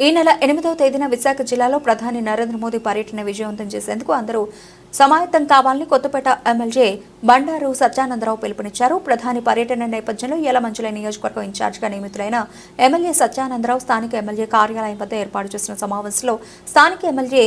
ఈ నెల ఎనిమిదవ తేదీన విశాఖ జిల్లాలో ప్రధాని నరేంద్ర మోదీ పర్యటన విజయవంతం చేసేందుకు అందరూ సమాయత్తం కావాలని కొత్తపేట ఎమ్మెల్యే బండారు సత్యానందరావు పిలుపునిచ్చారు. ప్రధాని పర్యటన నేపథ్యంలో యలమంచుల నియోజకవర్గం ఇన్ఛార్జిగా నియమితులైన ఎమ్మెల్యే సత్యానందరావు స్థానిక ఎమ్మెల్యే కార్యాలయం వద్ద ఏర్పాటు చేసిన సమావేశంలో స్థానిక MLA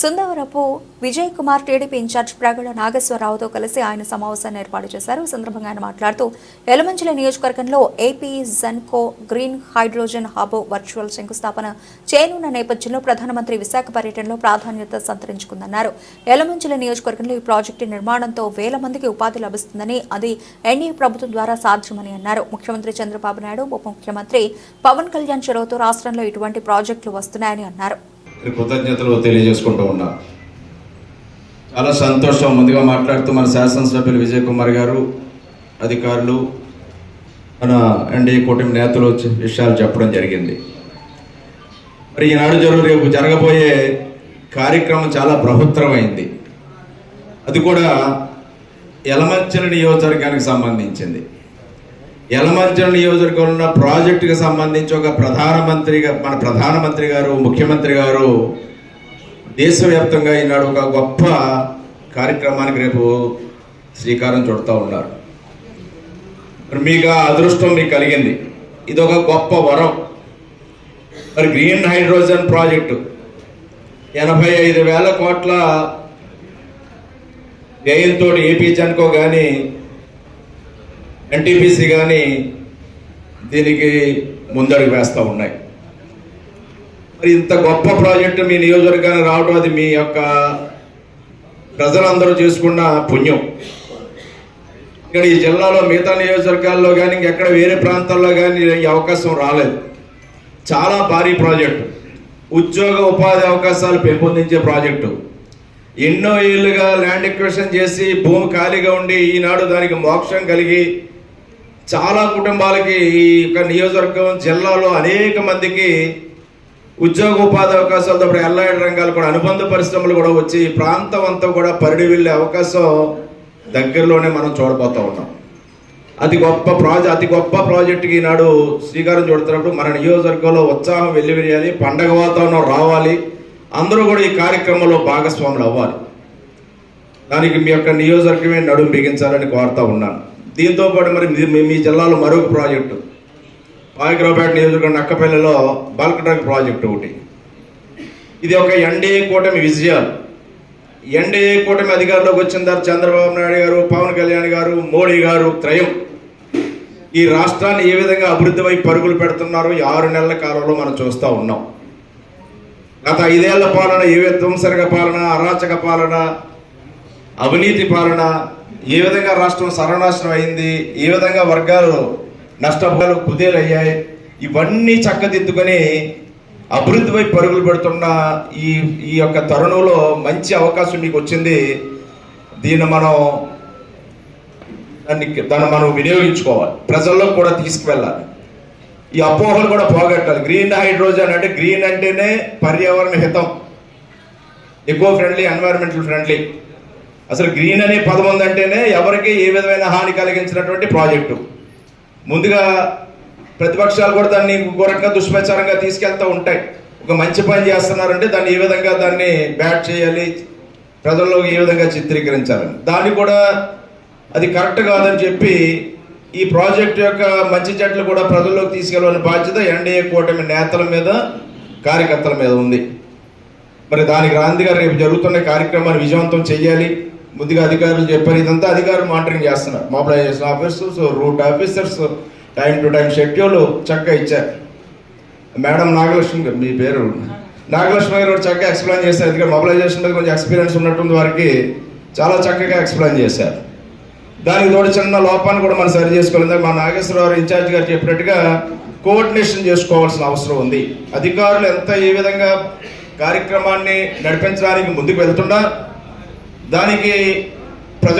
Sundavarapu Vijay Kumar TDP incharge Pragada నాగేశ్వరరావుతో కలిసి ఆయన సమావేశాన్ని ఏర్పాటు చేశారు. ఈ సందర్భంగా ఆయన మాట్లాడుతూ ఎలమంచిల నియోజకవర్గంలో AP Genco green hydrogen hub virtual శంకుస్థాపన చేయనున్న నేపథ్యంలో ప్రధానమంత్రి విశాఖ పర్యటనలో ప్రాధాన్యత సంతరించుకుందన్నారు. ఎలమంచిల నియోజకవర్గంలో ఈ ప్రాజెక్టు నిర్మాణంతో వేల మందికి ఉపాధి లభిస్తుందని అది ఎన్డీఏ ప్రభుత్వం ద్వారా సాధ్యమని అన్నారు. ముఖ్యమంత్రి చంద్రబాబు నాయుడు ఉప ముఖ్యమంత్రి పవన్ కళ్యాణ్ చొరవతో రాష్ట్రంలో ఇటువంటి ప్రాజెక్టులు వస్తున్నాయని అన్నారు. కృతజ్ఞతలు తెలియజేసుకుంటూ ఉన్నా. చాలా సంతోషం ముందుగా మాట్లాడుతూ మన శాసనసభ్యులు విజయ్ కుమార్ గారు అధికారులు మన ఎన్డీఏ కూటమి నేతలు విషయాలు చెప్పడం జరిగింది. మరి ఈనాడు జరుగు రేపు జరగబోయే కార్యక్రమం చాలా ప్రభుత్వమైంది అది కూడా ఎలమంచల నియోజకవర్గానికి సంబంధించింది. యలమంచల నియోజకవర్గంలో ఉన్న ప్రాజెక్టుకి సంబంధించి ఒక ప్రధానమంత్రిగా మన ప్రధానమంత్రి గారు ముఖ్యమంత్రి గారు దేశవ్యాప్తంగా ఈనాడు ఒక గొప్ప కార్యక్రమానికి రేపు శ్రీకారం చుడతా ఉన్నారు. మరి మీకు ఆ అదృష్టం మీకు కలిగింది. ఇది ఒక గొప్ప వరం. మరి గ్రీన్ హైడ్రోజన్ ప్రాజెక్టు ఎనభై ఐదు వేల కోట్ల వ్యయంతో ఏపీ జన్కో కానీ ఎన్టీపీసీ కానీ దీనికి ముందడుగు వేస్తూ ఉన్నాయి. మరి ఇంత గొప్ప ప్రాజెక్టు మీ నియోజకవర్గానికి రావడం అది మీ యొక్క ప్రజలందరూ చేసుకున్న పుణ్యం. ఇక్కడ ఈ జిల్లాలో మిగతా నియోజకవర్గాల్లో కానీ ఇంకెక్కడ వేరే ప్రాంతాల్లో కానీ ఈ అవకాశం రాలేదు. చాలా భారీ ప్రాజెక్టు. ఉద్యోగ ఉపాధి అవకాశాలు పెంపొందించే ప్రాజెక్టు. ఎన్నో ఏళ్ళుగా ల్యాండ్ ఎక్వేషన్ చేసి భూమి ఖాళీగా ఉండి ఈనాడు దానికి మోక్షం కలిగి చాలా కుటుంబాలకి ఈ యొక్క నియోజకవర్గం జిల్లాలో అనేక మందికి ఉద్యోగ ఉపాధి అవకాశాలతో పాటు ఎల్లాయిడ్ రంగాలు కూడా అనుబంధ పరిశ్రమలు కూడా వచ్చి ఈ ప్రాంతం అంతా కూడా పరిడి వెళ్ళే అవకాశం దగ్గరలోనే మనం చూడబోతా ఉన్నాం. అతి గొప్ప ప్రాజెక్ట్ అతి గొప్ప ప్రాజెక్టుకి ఈనాడు శ్రీకారం చూడుతున్నప్పుడు మన నియోజకవర్గంలో ఉత్సాహం వెల్లివిరియాలి పండగ వాతావరణం రావాలి అందరూ కూడా ఈ కార్యక్రమంలో భాగస్వాములు అవ్వాలి. దానికి మీ యొక్క నియోజకవర్గమే నడుము బిగించాలని కోరుతా ఉన్నాను. దీంతో పాటు మరి మీ- మీ- జిల్లాలో మరొక ప్రాజెక్టు. పాయకరావుపేట నియోజకవర్గం అక్కపల్లెలో బల్క్ డ్రగ్ ప్రాజెక్టు ఒకటి. ఇది ఒక ఎన్డీఏ కూటమి విజయాలు. ఎన్డీఏ కూటమి అధికారంలోకి వచ్చిన తర్వాత చంద్రబాబు నాయుడు గారు పవన్ కళ్యాణ్ గారు మోడీ గారు త్రయం. ఈ రాష్ట్రాన్ని ఏ విధంగా అభివృద్ధి వైపు పరుగులు పెడుతున్నారో ఈ ఆరు నెలల కాలంలో మనం చూస్తూ ఉన్నాం. గత ఐదేళ్ళ పాలన ఏ విధ్వంసరక పాలన అరాచక పాలన అవినీతి పాలన ఏ విధంగా రాష్ట్రం సర్వనాశనం అయింది ఏ విధంగా వర్గాలు నష్టపోయాలు కుదేలయ్యాయి. ఇవన్నీ చక్కదిద్దుకొని అభివృద్ధిపై పరుగులు పెడుతున్న ఈ ఈ యొక్క తరుణంలో మంచి అవకాశం మీకు వచ్చింది. దీన్ని మనం దాన్ని దాన్ని మనం వినియోగించుకోవాలి. ప్రజల్లో కూడా తీసుకువెళ్ళాలి. ఈ అపోహలు కూడా పోగొట్టాలి. గ్రీన్ హైడ్రోజన్ అంటే గ్రీన్ అంటేనే పర్యావరణ హితం. Eco friendly environmental friendly. అసలు గ్రీన్ అనే పదం ఉందంటేనే ఎవరికి ఏ విధమైన హాని కలిగించినటువంటి ప్రాజెక్టు. ముందుగా ప్రతిపక్షాలు కూడా దాన్ని ఘోరంగా దుష్ప్రచారంగా తీసుకెళ్తూ ఉంటాయి. ఒక మంచి పని చేస్తున్నారంటే దాన్ని ఏ విధంగా దాన్ని బ్యాట్ చేయాలి ప్రజల్లో ఏ విధంగా చిత్రీకరించాలని. దాన్ని కూడా అది కరెక్ట్ కాదని చెప్పి ఈ ప్రాజెక్ట్ యొక్క మంచి చెట్లు కూడా ప్రజల్లోకి తీసుకెళ్ళాలని బాధ్యత ఎన్డీఏ కూటమి నేతల మీద కార్యకర్తల మీద ఉంది. మరి దానికి రాంది గారు రేపు జరుగుతున్న కార్యక్రమాన్ని విజయవంతం చేయాలి. ముందుగా అధికారులు చెప్పారు ఇదంతా అధికారులు మానిటరింగ్ చేస్తున్నారు. Mobilisation officers route officers time to time schedule చక్కగా ఇచ్చారు. మేడం నాగలక్ష్మి గారు, మీ పేరు? నాగలక్ష్మి గారు చక్కగా ఎక్స్ప్లెయిన్ చేశారు. ఎందుకంటే మొబిలైజేషన్ మీద కొంచెం ఎక్స్పీరియన్స్ ఉన్నటువంటి వారికి. చాలా చక్కగా ఎక్స్ప్లెయిన్ చేశారు. దానికి తోడు చిన్న లోపాన్ని కూడా మనం సరి చేసుకోవాలి. మా నాగేశ్వరరావు ఇన్ఛార్జ్ గారు చెప్పినట్టుగా కోఆర్డినేషన్ చేసుకోవాల్సిన అవసరం ఉంది. అధికారులు ఎంత ఏ విధంగా కార్యక్రమాన్ని నడిపించడానికి ముందుకు వెళ్తున్నా దానికి